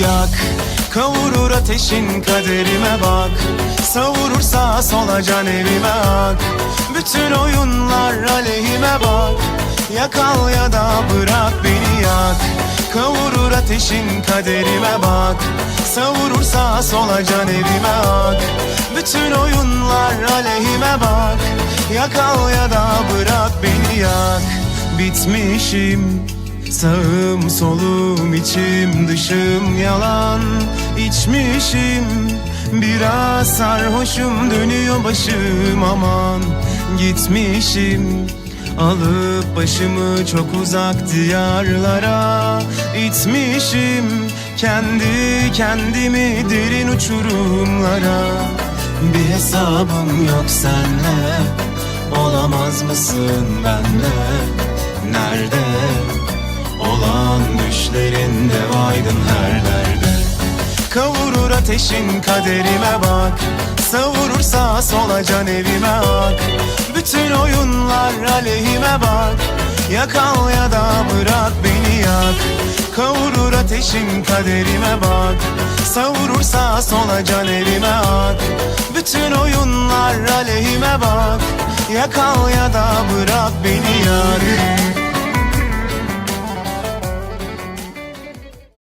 Yak Kavurur ateşin kaderime bak. Savurur sağa sola can evime ak. Bütün oyunlar aleyhime bak. Yakal ya da bırak beni yak. Kavurur ateşin kaderime bak. Savurur sağa sola can evime ak. Bütün oyunlar aleyhime bak. Yakal ya da bırak beni yak. Bitmişim Sağım solum içim dışım yalan. İçmişim Biraz sarhoşum dönüyor başım aman. Gitmişim Alıp başımı çok uzak diyarlara. İtmişim Kendi kendimi derin uçurumlara. Bir hesabım yok senle Olamaz mısın benle vaydın her derde. Kavurur ateşin kaderime bak. Savurur sağa sola can evime ak. Bütün oyunlar aleyhime bak. Yakal ya da bırak beni yak. Kavurur ateşin kaderime bak. Savurur sağa sola can evime ak. Bütün oyunlar aleyhime bak. Yakal ya da bırak beni yak